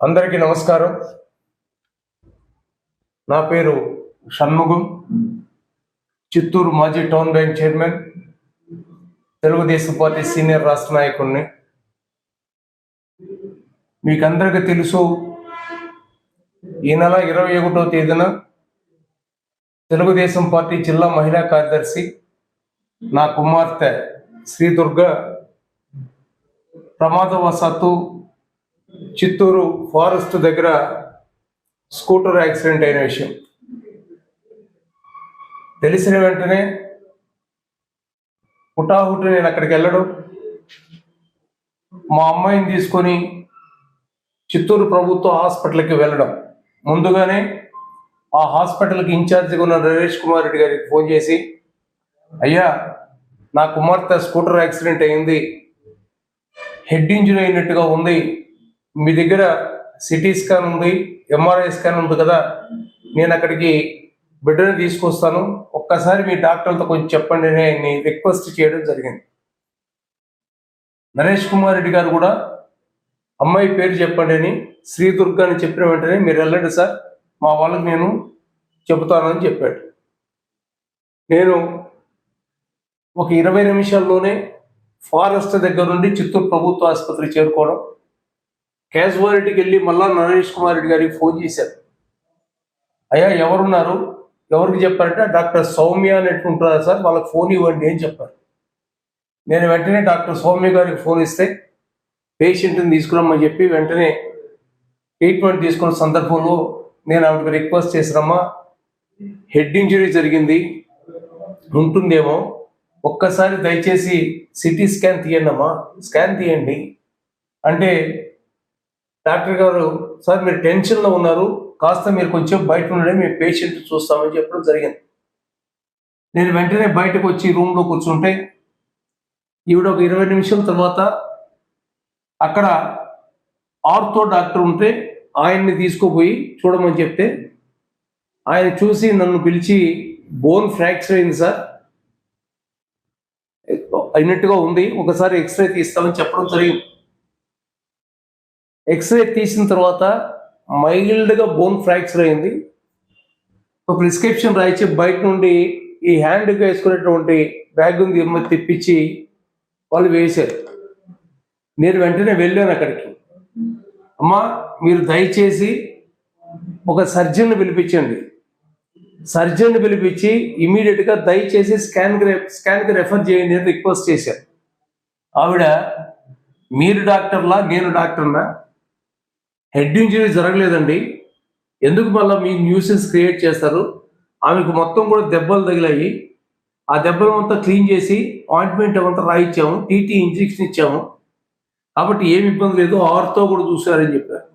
అందరికీ నమస్కారం. నా పేరు షణ్ముగం చిత్తూరు మాజీ town bank chairman. Telugu Desam party senior రాష్ట్ర నాయకుడిని మీకు అందరికీ తెలుసు ఈ నెల ఇరవై ఒకటో తేదీన తెలుగుదేశం పార్టీ జిల్లా మహిళా కార్యదర్శి నా కుమార్తె శ్రీ దుర్గ ప్రమాదవశాత్తు చిత్తూరు ఫారెస్ట్ దగ్గర స్కూటర్ యాక్సిడెంట్ అయిన విషయం. తెలిసిన వెంటనే హుటాహుటి నేను అక్కడికి వెళ్ళడం. మా అమ్మాయిని తీసుకొని చిత్తూరు ప్రభుత్వ హాస్పిటల్కి వెళ్ళడం. ముందుగానే ఆ హాస్పిటల్కి ఇన్ఛార్జిగా ఉన్న నరేష్ కుమార్ రెడ్డి గారికి ఫోన్ చేసి అయ్యా నా కుమార్తె స్కూటర్ యాక్సిడెంట్ అయింది. హెడ్ ఇంజరీ అయినట్టుగా ఉంది. మీ దగ్గర సిటీ స్కాన్ ఉంది ఎంఆర్ఐ స్కాన్ ఉంది కదా. నేను అక్కడికి బెడ్ని తీసుకొస్తాను. ఒక్కసారి మీ డాక్టర్లతో కొంచెం చెప్పండి అని ఆయన్ని రిక్వెస్ట్ చేయడం జరిగింది. నరేష్ కుమార్ రెడ్డి గారు కూడా అమ్మాయి పేరు చెప్పండి అని శ్రీ దుర్గా అని చెప్పిన వెంటనే మీరు వెళ్ళండి సార్. మా వాళ్ళకి నేను చెబుతానని చెప్పాడు. నేను ఒక ఇరవై నిమిషాల్లోనే ఫారెస్ట్ దగ్గర నుండి చిత్తూరు ప్రభుత్వ ఆసుపత్రి చేరుకోవడం క్యాజువాలిటీకి వెళ్ళి మళ్ళా నరేష్ కుమార్ రెడ్డి గారికి ఫోన్ చేశారు. అయ్యా ఎవరున్నారు? ఎవరికి చెప్పారంటే డాక్టర్ సౌమ్య అనేటుంటారా సార్ వాళ్ళకి ఫోన్ ఇవ్వండి అని చెప్పారు. నేను వెంటనే డాక్టర్ సౌమ్య గారికి ఫోన్ ఇస్తే పేషెంట్ని తీసుకురమ్మని చెప్పి వెంటనే ట్రీట్మెంట్ తీసుకున్న సందర్భంలో నేను ఆవిడకి రిక్వెస్ట్ చేసినమ్మా హెడ్ ఇంజరీ జరిగింది ఉంటుందేమో ఒక్కసారి దయచేసి సిటీ స్కాన్ తీయండి అమ్మా స్కాన్ తీయండి. అంటే డాక్టర్ గారు సార్ మీరు టెన్షన్లో ఉన్నారు. కాస్త మీరు కొంచెం బయట ఉండే మీ పేషెంట్ చూస్తామని చెప్పడం జరిగింది. నేను వెంటనే బయటకు వచ్చి రూమ్లో కూర్చుంటే ఈవిడ ఒక ఇరవై నిమిషాల తర్వాత అక్కడ ఆర్థో డాక్టర్ ఉంటే ఆయన్ని తీసుకుపోయి చూడమని చెప్తే ఆయన చూసి నన్ను పిలిచి బోన్ ఫ్రాక్చర్ అయింది సార్. అయినట్టుగా ఉంది. ఒకసారి ఎక్స్రే తీస్తామని చెప్పడం జరిగింది. ఎక్స్రే తీసిన తర్వాత మైల్డ్గా బోన్ ఫ్రాక్చర్ అయింది. ఒక ప్రిస్క్రిప్షన్ రాయించి బయట నుండి ఈ హ్యాండ్కి వేసుకునేటువంటి బ్యాగ్ తెప్పించి వాళ్ళు వేశారు. నేను వెంటనే వెళ్ళాను అక్కడికి. అమ్మా మీరు దయచేసి ఒక సర్జన్ని పిలిపించండి. సర్జన్ను పిలిపించి ఇమీడియట్గా దయచేసి స్కాన్కి స్కాన్కి రెఫర్ చేయండి అని రిక్వెస్ట్ చేశారు. ఆవిడ మీరు డాక్టర్లా నేను డాక్టర్నా? హెడ్ ఇంజరీ జరగలేదండి. ఎందుకు మళ్ళీ మీ న్యూసెన్స్ క్రియేట్ చేస్తారు? ఆమెకు మొత్తం కూడా దెబ్బలు తగిలాయి. ఆ దెబ్బలు అంతా క్లీన్ చేసి ఆయింట్మెంట్ అంతా రాయిచ్చాము టీటీ ఇంజెక్షన్ ఇచ్చాము. కాబట్టి ఏమి ఇబ్బంది లేదు ఆర్తో కూడా చూశారని చెప్పారు.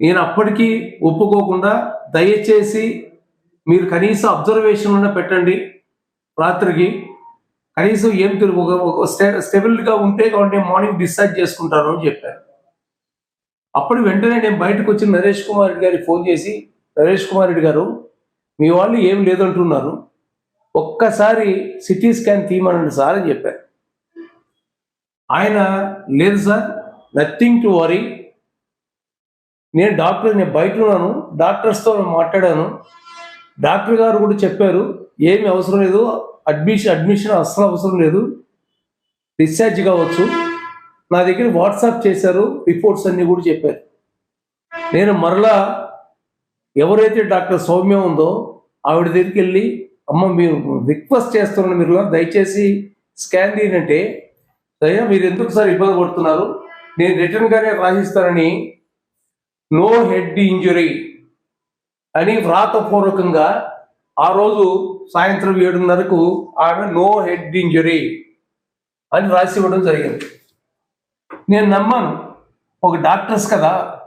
నేను అప్పటికీ ఒప్పుకోకుండా దయచేసి మీరు కనీసం అబ్జర్వేషన్లోనే పెట్టండి రాత్రికి. కనీసం ఏం తెలుగు స్టెబిల్గా ఉంటే కాబట్టి మార్నింగ్ డిశ్చార్జ్ చేసుకుంటాను అని చెప్పారు. అప్పుడు వెంటనే నేను బయటకు వచ్చి నరేష్ కుమార్ రెడ్డి గారికి ఫోన్ చేసి నరేష్ కుమార్ రెడ్డి గారు మీ వాళ్ళు ఏం లేదంటున్నారు. ఒక్కసారి సిటీ స్కాన్ తీయమనండి సార్ అని చెప్పారు ఆయన లేదు సార్ నథింగ్ టు వరీ. నేను డాక్టర్ నేను బయట ఉన్నాను డాక్టర్స్తో మాట్లాడాను. డాక్టర్ గారు కూడా చెప్పారు ఏమి అవసరం లేదు అడ్మిషన్ అడ్మిషన్ అస్సలు అవసరం లేదు. డిశ్చార్జ్ కావచ్చు. నా దగ్గర వాట్సాప్ చేశారు రిపోర్ట్స్ అన్ని కూడా చెప్పారు. నేను మరలా ఎవరైతే డాక్టర్ సౌమ్య ఉందో ఆవిడ దగ్గరికి వెళ్ళి అమ్మ మీరు రిక్వెస్ట్ చేస్తున్నాను మీరు దయచేసి స్కాన్ తీయనంటే అయ్యా మీరు ఎందుకు సార్ ఇబ్బంది పడుతున్నారు? నేను రిటర్న్ గానే రాసిస్తానని నో హెడ్ ఇంజురీ అని వ్రాతపూర్వకంగా ఆ రోజు సాయంత్రం ఏడున్నరకు ఆమె నో హెడ్ ఇంజురీ అని రాసి ఇవ్వడం జరిగింది. నేను నమ్మాను. ఒక డాక్టర్స్ కదా.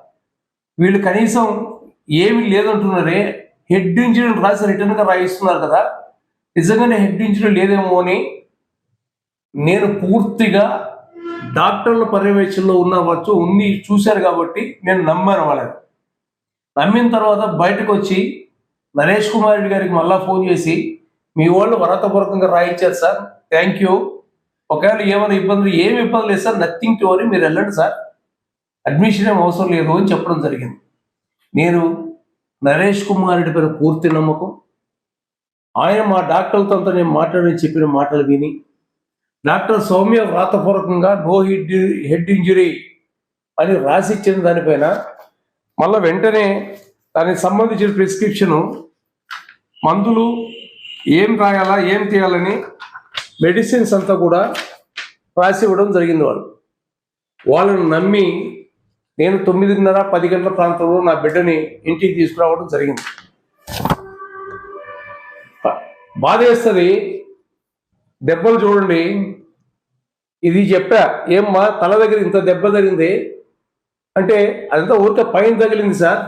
వీళ్ళు కనీసం ఏమి లేదంటున్నారే. హెడ్ ఇంజరీ రాసి రిటర్న్గా రాయిస్తున్నారు కదా. నిజంగానే హెడ్ ఇంజరీ లేదేమో అని నేను పూర్తిగా డాక్టర్ల పర్యవేక్షణలో ఉన్నవచ్చు. ఉంది చూశారు కాబట్టి నేను నమ్మాను వాళ్ళని. నమ్మిన తర్వాత బయటకు వచ్చి నరేష్ కుమార్ రెడ్డి గారికి మళ్ళా ఫోన్ చేసి మీ వాళ్ళు వరతపూర్వకంగా రాయించారు సార్. Thank you. ఒకవేళ ఏమైనా ఇబ్బందులు ఏమి ఇబ్బంది లేదు సార్ నథింగ్ టు వరీ మీరు వెళ్ళండి సార్. అడ్మిషన్ ఏం అవసరం లేదు అని చెప్పడం జరిగింది. నేను నరేష్ కుమార్ రెడ్డి పైన పూర్తి నమ్మకం. ఆయన మా డాక్టర్లతో అంతా నేను మాట్లాడని చెప్పిన మాటలు విని డాక్టర్ సౌమ్య వ్రాతపూర్వకంగా నో హెడ్ హెడ్ ఇంజురీ అని రాసిచ్చిన దానిపైన మళ్ళీ వెంటనే దానికి సంబంధించిన ప్రిస్క్రిప్షను మందులు ఏం రాయాలా ఏం చేయాలని మెడిసిన్స్ అంతా కూడా రాసి ఇవ్వడం జరిగింది వాళ్ళు వాళ్ళని నమ్మి నేను తొమ్మిదిన్నర పది గంటల ప్రాంతంలో నా బిడ్డని ఇంటికి తీసుకురావడం జరిగింది. బాధేస్తుంది దెబ్బలు చూడండి. ఇది చెప్పా ఏమ్మా తల దగ్గర ఇంత దెబ్బ తగిలింది? అంటే అదంతా ఊరికే పైన తగిలింది సార్.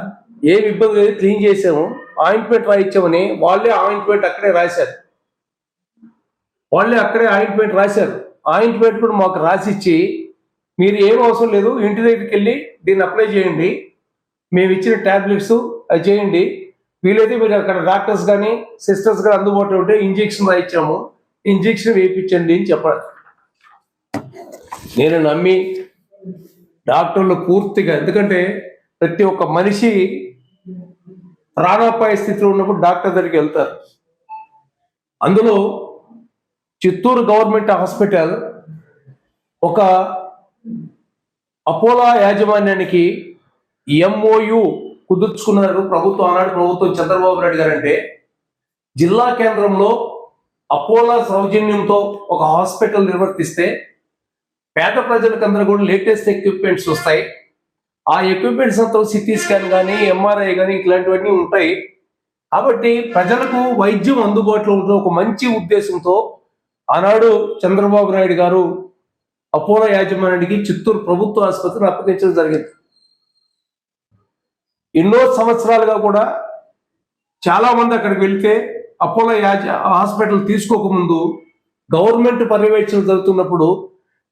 ఏం ఇబ్బంది లేదు క్లీన్ చేసాము ఆయింట్మెంట్ రాయించామని వాళ్ళే ఆయింట్మెంట్ అక్కడే రాశారు. వాళ్ళే అక్కడే ఆయింట్మెంట్ రాశారు. ఆయింట్మెంట్ కూడా మాకు రాసిచ్చి మీరు ఏం అవసరం లేదు ఇంటి దగ్గరికి వెళ్ళి దీన్ని అప్లై చేయండి. మేము ఇచ్చిన ట్యాబ్లెట్స్ అది చేయండి. వీలైతే మీరు అక్కడ డాక్టర్స్ కానీ సిస్టర్స్ కానీ అందుబాటులో ఉంటే ఇంజెక్షన్ రాయించాము ఇంజెక్షన్ వేయించండి అని చెప్పాలి నేను నమ్మి డాక్టర్లు పూర్తిగా ఎందుకంటే ప్రతి ఒక్క మనిషి ప్రాణాపాయ స్థితిలో ఉన్నప్పుడు డాక్టర్ దగ్గరికి వెళ్తారు. అందులో చిత్తూరు గవర్నమెంట్ హాస్పిటల్ ఒక అపోలో యాజమాన్యానికి ఎంఓయు కుదుర్చుకున్నారు. ప్రభుత్వం ఆనాడు ప్రభుత్వం చంద్రబాబు నాయుడు గారు అంటే జిల్లా కేంద్రంలో అపోలో సౌజన్యంతో ఒక హాస్పిటల్ నిర్వర్తిస్తే పేద ప్రజలకందరూ కూడా లేటెస్ట్ ఎక్విప్మెంట్స్ వస్తాయి. ఆ ఎక్విప్మెంట్స్ అంతా సిటీ స్కాన్ కానీ ఎంఆర్ఐ కానీ ఇట్లాంటివన్నీ ఉంటాయి. కాబట్టి ప్రజలకు వైద్యం అందుబాటులో ఉండే ఒక మంచి ఉద్దేశంతో ఆనాడు చంద్రబాబు నాయుడు గారు అపోలో యాజమాన్యానికి చిత్తూరు ప్రభుత్వ ఆసుపత్రిని అప్పగించడం జరిగింది. ఎన్నో సంవత్సరాలుగా కూడా చాలా మంది అక్కడికి వెళ్తే అపోలో యాజ హాస్పిటల్ తీసుకోకముందు గవర్నమెంట్ పర్యవేక్షణ జరుగుతున్నప్పుడు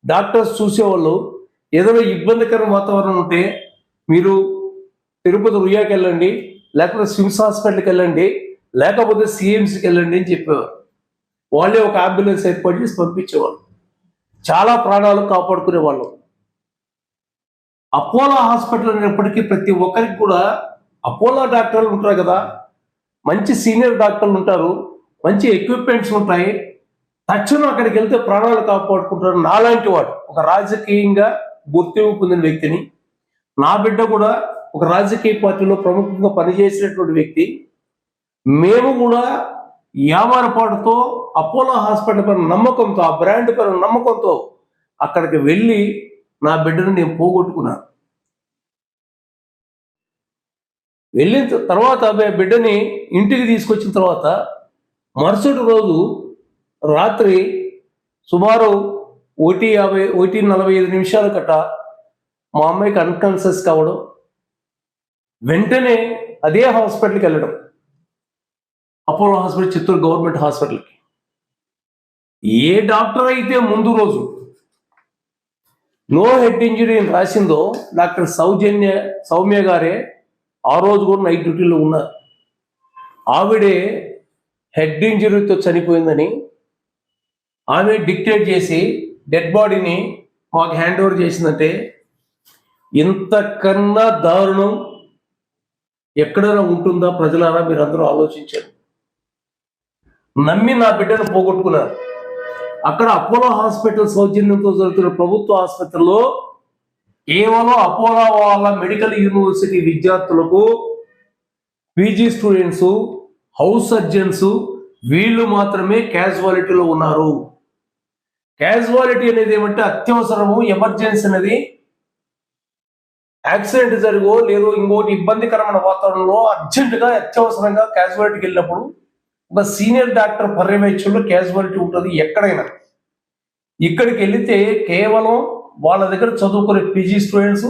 డాక్టర్స్ చూసేవాళ్ళు ఏదైనా ఇబ్బందికర వాతావరణం ఉంటే మీరు తిరుపతి రుయాకి వెళ్ళండి లేకపోతే స్విమ్స్ హాస్పిటల్కి వెళ్ళండి లేకపోతే సిఎంసికి వెళ్ళండి అని చెప్పేవారు. వాళ్ళే ఒక అంబులెన్స్ ఏర్పాటు చేసి పంపించేవాళ్ళు. చాలా ప్రాణాలు కాపాడుకునే వాళ్ళు అపోలో హాస్పిటల్ అనేప్పటికీ ప్రతి ఒక్కరికి కూడా అపోలో డాక్టర్లు ఉంటారు కదా. మంచి సీనియర్ డాక్టర్లు ఉంటారు. మంచి ఎక్విప్మెంట్స్ ఉంటాయి. తక్షణం అక్కడికి వెళ్తే ప్రాణాలు కాపాడుకుంటారు. నాలాంటి వాడు ఒక రాజకీయంగా గుర్తింపు పొందిన వ్యక్తిని నా బిడ్డ కూడా ఒక రాజకీయ పార్టీలో ప్రముఖంగా పనిచేసినటువంటి వ్యక్తి మేము కూడా వ్యాపారపాటుతో అపోలో హాస్పిటల్ పైన నమ్మకంతో ఆ బ్రాండ్ పైన నమ్మకంతో అక్కడికి వెళ్ళి నా బిడ్డను నేను పోగొట్టుకున్నాను వెళ్ళిన తర్వాత ఆ బిడ్డని ఇంటికి తీసుకొచ్చిన తర్వాత మరుసటి రోజు రాత్రి సుమారు ఒకటి యాభై ఒకటి నలభై ఐదు నిమిషాల కట్ట మా అమ్మాయికి అన్కాన్షియస్ కావడం వెంటనే అదే హాస్పిటల్కి వెళ్ళడం. అపోలో హాస్పిటల్ చిత్తూరు గవర్నమెంట్ హాస్పిటల్కి. ఏ డాక్టర్ అయితే ముందు రోజు నో హెడ్ ఇంజరీ అని రాసిందో డాక్టర్ సౌజన్య సౌమ్య గారే ఆ రోజు కూడా నైట్ డ్యూటీలో ఉన్నారు. ఆవిడే హెడ్ ఇంజరీతో చనిపోయిందని ఆమె డిక్టేట్ చేసి డెడ్ బాడీని మాకు హ్యాండ్ ఓవర్ చేసిందంటే ఇంతకన్నా దారుణం ఎక్కడైనా ఉంటుందా ప్రజలారా? మీరు అందరూ ఆలోచించారు నమ్మి నా బిడ్డను పోగొట్టుకున్నారు. అక్కడ అపోలో హాస్పిటల్ సౌజన్యంతో జరుగుతున్న ప్రభుత్వ ఆసుపత్రిలో కేవలం అపోలో వాళ్ళ మెడికల్ యూనివర్సిటీ విద్యార్థులకు పీజీ స్టూడెంట్స్ హౌస్ సర్జన్స్ వీళ్ళు మాత్రమే క్యాజువాలిటీలో ఉన్నారు. క్యాజువాలిటీ అనేది ఏమంటే అత్యవసరము ఎమర్జెన్సీ అనేది యాక్సిడెంట్ జరిగో లేదో ఇంకోటి ఇబ్బందికరమైన వాతావరణంలో అర్జెంటుగా అత్యవసరంగా క్యాజువాలిటీకి వెళ్ళినప్పుడు ఒక సీనియర్ డాక్టర్ పర్యవేక్షణలో క్యాజువాలిటీ ఉంటుంది ఎక్కడైనా. ఇక్కడికి వెళితే కేవలం వాళ్ళ దగ్గర చదువుకునే పీజీ స్టూడెంట్స్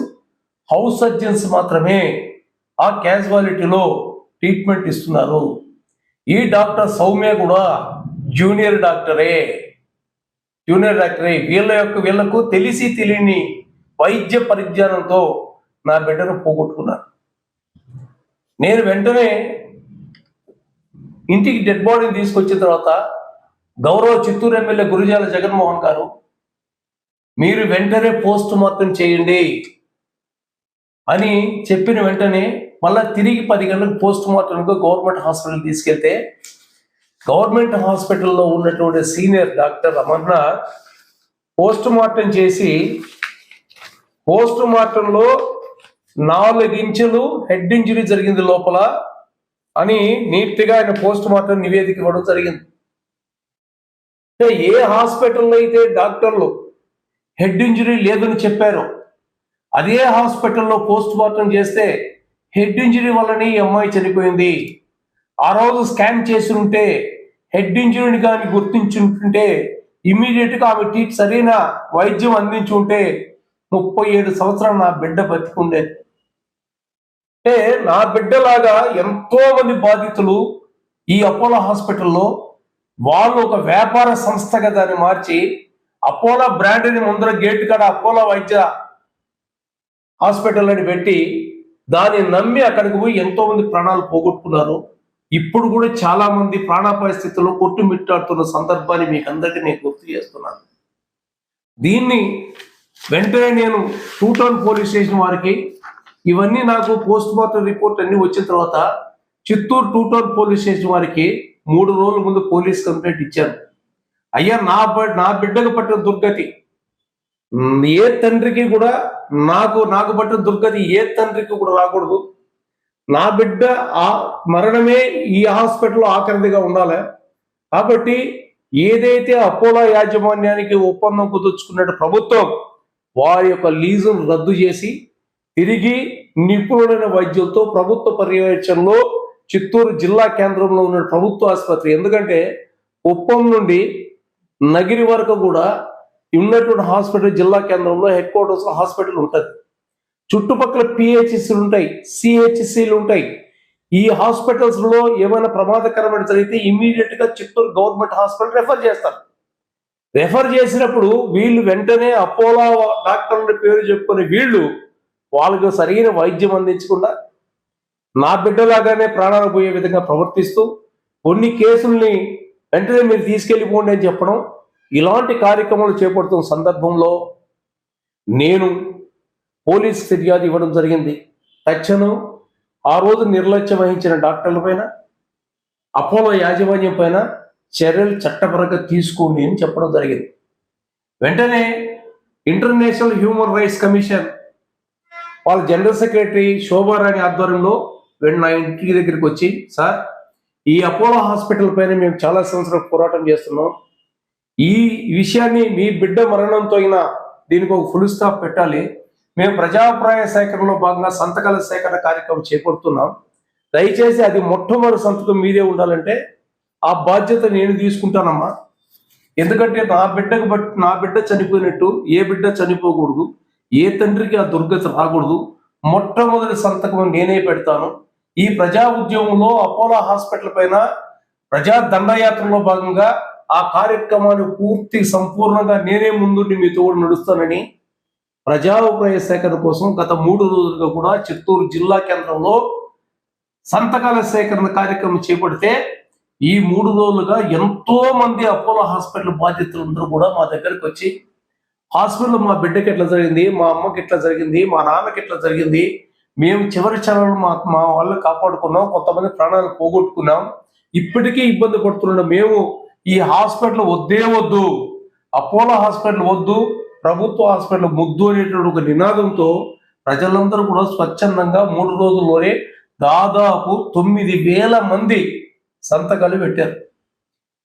హౌస్ సర్జన్స్ మాత్రమే ఆ క్యాజువాలిటీలో ట్రీట్మెంట్ ఇస్తున్నారు. ఈ డాక్టర్ సౌమ్య కూడా జూనియర్ డాక్టరే. జూనియర్ డాక్టరే. వీళ్ళ యొక్క వీళ్ళకు తెలిసి తెలియని వైద్య పరిజ్ఞానంతో నా బిడ్డను పోగొట్టుకున్నాను. నేను వెంటనే ఇంటికి డెడ్ బాడీని తీసుకొచ్చిన తర్వాత గౌరవ చిత్తూరు ఎమ్మెల్యే గురుజాల జగన్మోహన్ గారు మీరు వెంటనే పోస్ట్ మార్టం చేయండి అని చెప్పిన వెంటనే మళ్ళా తిరిగి పది గంటలకు పోస్ట్ మార్టంకు గవర్నమెంట్ హాస్పిటల్ తీసుకెళ్తే గవర్నమెంట్ హాస్పిటల్లో ఉన్నటువంటి senior doctor Amarnath post mortem చేసి పోస్ట్ మార్టంలో నాలుగు ఇంచులు హెడ్ ఇంజరీ జరిగింది లోపల అని నీట్గా ఆయన పోస్ట్ మార్టం నివేదిక ఇవ్వడం జరిగింది. అంటే ఏ హాస్పిటల్లో అయితే డాక్టర్లు హెడ్ ఇంజరీ లేదని చెప్పారో అదే హాస్పిటల్లో పోస్ట్ మార్టం చేస్తే హెడ్ ఇంజరీ వల్లనే ఈ అమ్మాయి చనిపోయింది. ఆ రోజు స్కాన్ చేసి ఉంటే హెడ్ ఇంజరీని కానీ గుర్తించుంటుంటే ఇమీడియట్గా ఆమె టీ సరైన వైద్యం అందించి ఉంటే ముప్పై ఏడు సంవత్సరాలు నా బిడ్డ బతికుండేది అంటే నా బిడ్డలాగా ఎంతో మంది బాధితులు ఈ అపోలో హాస్పిటల్లో వాళ్ళు ఒక వ్యాపార సంస్థగా దాన్ని మార్చి అపోలో బ్రాండ్ని ముందర గేట్ కాడ అపోలో వైద్య హాస్పిటల్ అని పెట్టి దాన్ని నమ్మి అక్కడికి పోయి ఎంతో మంది ప్రాణాలు పోగొట్టుకున్నారు. ఇప్పుడు కూడా చాలా మంది ప్రాణాపాయ స్థితిలో కొట్టుమిట్టాడుతున్న సందర్భాన్ని మీకు అందరికీ నేను గుర్తు చేస్తున్నాను. దీన్ని వెంటనే నేను టూటౌన్ పోలీస్ స్టేషన్ వారికి ఇవన్నీ నాకు పోస్ట్ మార్టం రిపోర్ట్ అన్ని వచ్చిన తర్వాత Chittoor two town police station వారికి మూడు రోజుల ముందు పోలీస్ కంప్లైంట్ ఇచ్చాను అయ్యా నా నా బిడ్డకు పట్టిన దుర్గతి. ఏ తండ్రికి కూడా నాకు నాకు పట్టిన దుర్గతి ఏ తండ్రికి కూడా రాకూడదు. నా బిడ్డ ఆ మరణమే ఈ హాస్పిటల్లో ఆఖరిదిగా ఉండాలి. కాబట్టి ఏదైతే అపోలో యాజమాన్యానికి ఒప్పందం కుదుర్చుకున్నట్టు ప్రభుత్వం వారి యొక్క లీజును రద్దు చేసి తిరిగి నిపుణులైన వైద్యులతో ప్రభుత్వ పర్యవేక్షణలో చిత్తూరు జిల్లా కేంద్రంలో ఉన్న ప్రభుత్వ ఆసుపత్రి. ఎందుకంటే ఉప్పం నుండి నగిరి వరకు కూడా ఉన్నటువంటి హాస్పిటల్ జిల్లా కేంద్రంలో హెడ్ క్వార్టర్స్ హాస్పిటల్ ఉంటుంది. చుట్టుపక్కల పిహెచ్సిలు ఉంటాయి సిహెచ్సిలు ఉంటాయి. ఈ హాస్పిటల్స్లో ఏమైనా ప్రమాదకరమైన జరిగితే ఇమీడియట్గా చిత్తూరు గవర్నమెంట్ హాస్పిటల్ రెఫర్ చేస్తారు. రెఫర్ చేసినప్పుడు వీళ్ళు వెంటనే అపోలో డాక్టర్ల పేరు చెప్పుకునే వీళ్ళు వాళ్ళకు సరైన వైద్యం అందించకుండా నా బిడ్డలాగానే ప్రాణాలు పోయే విధంగా ప్రవర్తిస్తూ కొన్ని కేసుల్ని వెంటనే మీరు తీసుకెళ్ళిపోండి అని చెప్పడం ఇలాంటి కార్యక్రమాలు చేపడుతున్న సందర్భంలో నేను పోలీస్ ఫిర్యాదు ఇవ్వడం జరిగింది. తక్షణం ఆ రోజు నిర్లక్ష్యం వహించిన డాక్టర్ల పైన అపోలో యాజమాన్యం పైన చర్యలు చట్టపరంగా తీసుకోండి అని చెప్పడం జరిగింది. వెంటనే ఇంటర్నేషనల్ హ్యూమన్ రైట్స్ కమిషన్ వాళ్ళ జనరల్ సెక్రటరీ శోభారాణి ఆధ్వర్యంలో వెంట నా ఇంటికి దగ్గరికి వచ్చి సార్ ఈ అపోలో హాస్పిటల్ పైన మేము చాలా సంవత్సరాలు పోరాటం చేస్తున్నాం. ఈ విషయాన్ని మీ బిడ్డ మరణంతో అయినా దీనికి ఒక ఫుల్ స్టాప్ పెట్టాలి. మేము ప్రజాభిప్రాయ సేకరణలో భాగంగా సంతకాల సేకరణ కార్యక్రమం చేపడుతున్నాం. దయచేసి అది మొట్టమొదటి సంతకం మీదే ఉండాలంటే ఆ బాధ్యత నేను తీసుకుంటానమ్మా. ఎందుకంటే నా బిడ్డకు బట్టి నా బిడ్డ చనిపోయినట్టు ఏ బిడ్డ చనిపోకూడదు. ఏ తండ్రికి ఆ దుర్గతి రాకూడదు? మొట్టమొదటి సంతకం నేనే పెడతాను. ఈ ప్రజా ఉద్యమంలో అపోలో హాస్పిటల్ పైన ప్రజా దండయాత్రలో భాగంగా ఆ కార్యక్రమాన్ని పూర్తి సంపూర్ణంగా నేనే ముందుండి మీతో కూడా నడుస్తానని ప్రజాభిప్రాయ సేకరణ కోసం గత మూడు రోజులుగా కూడా చిత్తూరు జిల్లా కేంద్రంలో సంతకాల సేకరణ కార్యక్రమం చేపడితే ఈ మూడు రోజులుగా ఎంతో మంది అపోలో హాస్పిటల్ బాధితులందరూ కూడా మా దగ్గరకు వచ్చి హాస్పిటల్ మా బిడ్డకి ఎట్లా జరిగింది మా అమ్మకి ఎట్లా జరిగింది మా నాన్నకి ఎట్లా జరిగింది మేము చివరి క్షణంలో మా మా వాళ్ళని కాపాడుకున్నాం కొంతమంది ప్రాణాలు పోగొట్టుకున్నాం. ఇప్పటికీ ఇబ్బంది పడుతున్న మేము ఈ హాస్పిటల్ వద్దే వద్దు అపోలో హాస్పిటల్ వద్దు ప్రభుత్వ హాస్పిటల్ ముద్దు అనేటువంటి ఒక నినాదంతో ప్రజలందరూ కూడా స్వచ్ఛందంగా మూడు రోజుల్లోనే దాదాపు తొమ్మిది వేల మంది సంతకాలు పెట్టారు.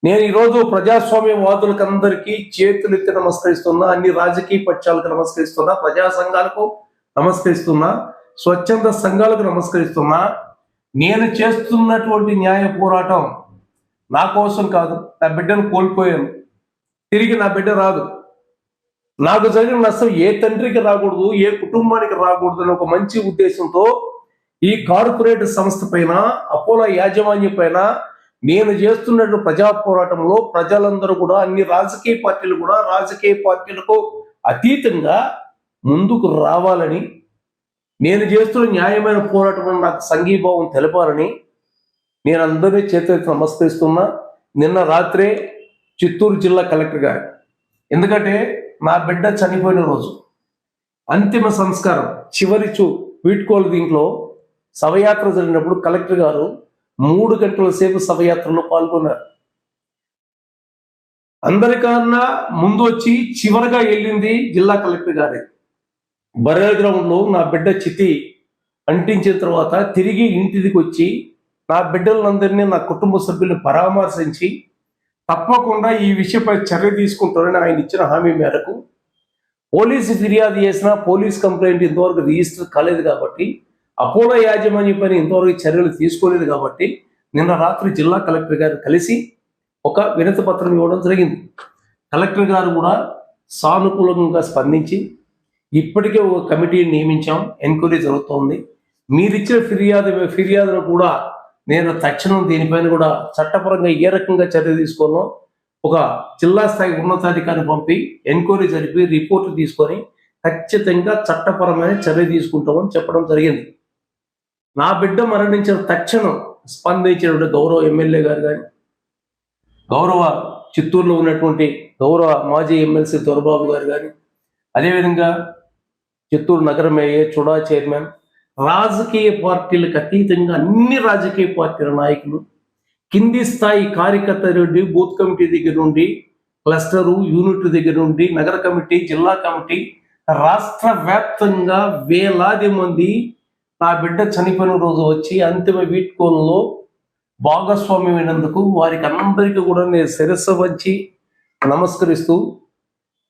నేను ఈరోజు ప్రజాస్వామ్యవాదులకు అందరికీ చేతులెత్తి నమస్కరిస్తున్నా అన్ని రాజకీయ పక్షాలకు నమస్కరిస్తున్నా ప్రజా సంఘాలకు నమస్కరిస్తున్నా స్వచ్ఛంద సంఘాలకు నమస్కరిస్తున్నా నేను చేస్తున్నటువంటి న్యాయ పోరాటం నా కోసం కాదు నా బిడ్డను కోల్పోయాను. తిరిగి నా బిడ్డ రాదు. నాకు జరిగిన నష్టం ఏ తండ్రికి రాకూడదు ఏ కుటుంబానికి రాకూడదు అని ఒక మంచి ఉద్దేశంతో ఈ కార్పొరేట్ సంస్థ పైన అపోలో యాజమాన్యం పైన నేను చేస్తున్నట్టు ప్రజా పోరాటంలో ప్రజలందరూ కూడా అన్ని రాజకీయ పార్టీలు కూడా రాజకీయ పార్టీలకు అతీతంగా ముందుకు రావాలని నేను చేస్తున్న న్యాయమైన పోరాటం నాకు సంఘీభావం తెలపాలని నేను అందరినీ చేతులెత్తి నమస్కరిస్తున్నా. నిన్న రాత్రే చిత్తూరు జిల్లా కలెక్టర్ గారు ఎందుకంటే నా బిడ్డ చనిపోయిన రోజు అంతిమ సంస్కారం చివరి చూ వీడ్కోలు దీంట్లో శవయాత్ర జరిగినప్పుడు కలెక్టర్ గారు మూడు గంటల సేపు శవయాత్రలో పాల్గొన్నారు. అందరికన్నా ముందు వచ్చి చివరిగా వెళ్ళింది జిల్లా కలెక్టర్ గారే. బరేల్ గ్రౌండ్లో నా బిడ్డ చితి అంటించిన తర్వాత తిరిగి ఇంటికి వచ్చి నా బిడ్డలందరినీ నా కుటుంబ సభ్యులను పరామర్శించి తప్పకుండా ఈ విషయంపై చర్య తీసుకుంటారని ఆయన ఇచ్చిన హామీ మేరకు పోలీసు ఫిర్యాదు చేసినా పోలీస్ కంప్లైంట్ ఇంతవరకు రిజిస్టర్ కాలేదు కాబట్టి అపోలో యాజమాన్యం పైన ఇంతవరకు చర్యలు తీసుకోలేదు కాబట్టి నిన్న రాత్రి జిల్లా కలెక్టర్ గారు కలిసి ఒక వినతి పత్రం ఇవ్వడం జరిగింది. కలెక్టర్ గారు కూడా సానుకూలంగా స్పందించి ఇప్పటికే ఒక కమిటీని నియమించాం ఎంక్వైరీ జరుగుతోంది. మీరిచ్చిన ఫిర్యాదు ఫిర్యాదును కూడా నేను తక్షణం దీనిపైన కూడా చట్టపరంగా ఏ రకంగా చర్య తీసుకున్నాం ఒక జిల్లా స్థాయి ఉన్నతాధికారిని పంపి ఎంక్వైరీ జరిపి రిపోర్టు తీసుకొని ఖచ్చితంగా చట్టపరమైన చర్య తీసుకుంటామని చెప్పడం జరిగింది. నా బిడ్డ మరణించిన తక్షణం స్పందించినటువంటి గౌరవ ఎమ్మెల్యే గారు కానీ గౌరవ చిత్తూరులో ఉన్నటువంటి గౌరవ మాజీ ఎమ్మెల్సీ దొరబాబు గారు కానీ అదేవిధంగా చిత్తూరు నగర మేయర్ చుడా చైర్మన్ రాజకీయ పార్టీలకు అతీతంగా అన్ని రాజకీయ పార్టీల నాయకులు కింది స్థాయి కార్యకర్త నుండి బూత్ కమిటీ దగ్గర నుండి క్లస్టరు యూనిట్ దగ్గర నుండి నగర కమిటీ జిల్లా కమిటీ రాష్ట్ర వ్యాప్తంగా వేలాది మంది నా బిడ్డ చనిపోయిన రోజు వచ్చి అంతిమ వీట్కోల్లో భాగస్వామ్యమైనందుకు వారికి అందరికీ కూడా నేను శిరస్సు వచ్చి నమస్కరిస్తూ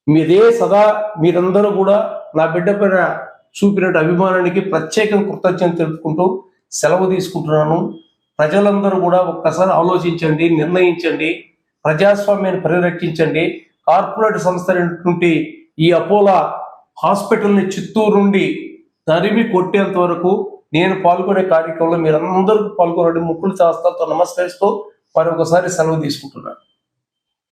మీరే సదా మీరందరూ కూడా నా బిడ్డ పైన చూపినట్టు అభిమానానికి ప్రత్యేకం కృతజ్ఞత తెలుపుకుంటూ సెలవు తీసుకుంటున్నాను. ప్రజలందరూ కూడా ఒక్కసారి ఆలోచించండి నిర్ణయించండి ప్రజాస్వామ్యాన్ని పరిరక్షించండి. కార్పొరేట్ సంస్థ ఈ అపోలో హాస్పిటల్ని చిత్తూరు నుండి తరిమి కొట్టేంత వరకు నేను పాల్గొనే కార్యక్రమంలో మీరందరూ పాల్గొనండి. ముక్కులు శాస్త్రాలతో నమస్కరిస్తూ మరొకసారి సెలవు తీసుకుంటున్నాను.